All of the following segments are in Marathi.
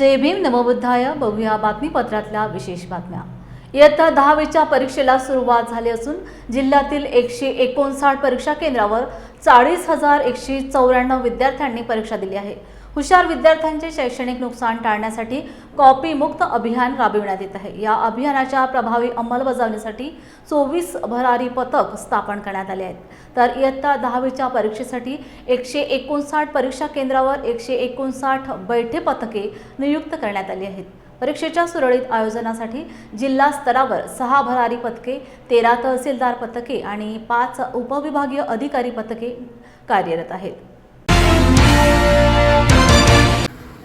जय भीम नमोबुद्धाय. बघूया बातमीपत्रातल्या विशेष बातम्या. इयत्ता दहावीच्या परीक्षेला सुरुवात झाली असून जिल्ह्यातील एकशे एकोणसाठ परीक्षा केंद्रावर चाळीस हजार एकशे चौऱ्याण्णव विद्यार्थ्यांनी परीक्षा दिली आहे. हुशार विद्यार्थ्यांचे शैक्षणिक नुकसान टाळण्यासाठी कॉपी मुक्त अभियान राबविण्यात येत आहे. या अभियानाच्या प्रभावी अंमलबजावणीसाठी चोवीस भरारी पथक स्थापन करण्यात आले आहेत. तर इयत्ता दहावीच्या परीक्षेसाठी एकशे एकोणसाठ परीक्षा केंद्रावर एकशे एकोणसाठ बैठे पथके नियुक्त करण्यात आली आहेत. परीक्षेच्या सुरळीत आयोजनासाठी जिल्हा स्तरावर सहा भरारी पथके तेरा तहसीलदार पथके आणि पाच उपविभागीय अधिकारी पथके कार्यरत आहेत.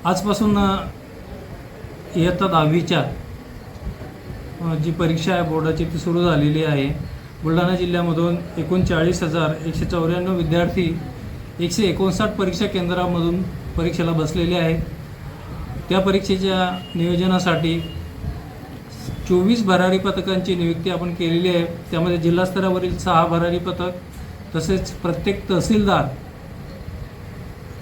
आजपासून इयत्ता दहावीच्या जी परीक्षा आहे बोर्डाची ती सुरू झालेली आहे. बुलढाणा जिल्ह्यामधून एकोणचाळीस हजार एकशे चौऱ्याण्णव विद्यार्थी एकशे एकोणसाठ परीक्षा केंद्रामधून परीक्षेला बसलेले आहेत. त्या परीक्षेच्या नियोजनासाठी चोवीस भरारी पथकांची नियुक्ती आपण केलेली आहे. त्यामध्ये जिल्हास्तरावरील सहा भरारी पथक तसेच प्रत्येक तहसीलदार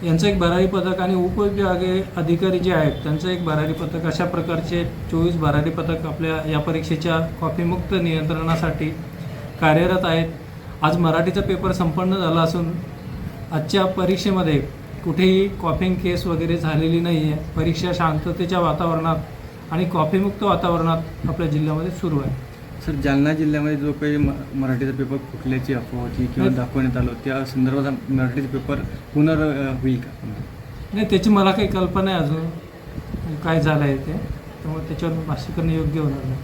यांचं एक भरारी पथक आणि उपविभागीय अधिकारी जे आहेत त्यांचं एक भरारी पथक. अशा प्रकारचे चोवीस भरारी पथक आपल्या या परीक्षेच्या कॉफीमुक्त नियंत्रणासाठी कार्यरत आहेत. आज मराठीचा पेपर संपन्न झाला असून आजच्या परीक्षेमध्ये कुठेही कॉफिंग केस वगैरे झालेली नाही आहे परीक्षा शांततेच्या वातावरणात आणि कॉफीमुक्त वातावरणात आपल्या जिल्ह्यामध्ये सुरू आहे. सर जालना जिल्ह्यामध्ये जो काही म- मराठीचा पेपर फुटल्याची अफवा होती किंवा. दाखवण्यात आलं त्या संदर्भात मराठीचा पेपर पुनर होईल का? नाही त्याची मला काही कल्पना आहे अजून. काय झालं आहे ते. त्यामुळे त्याच्यावर भाष्य करणं योग्य होणार नाही.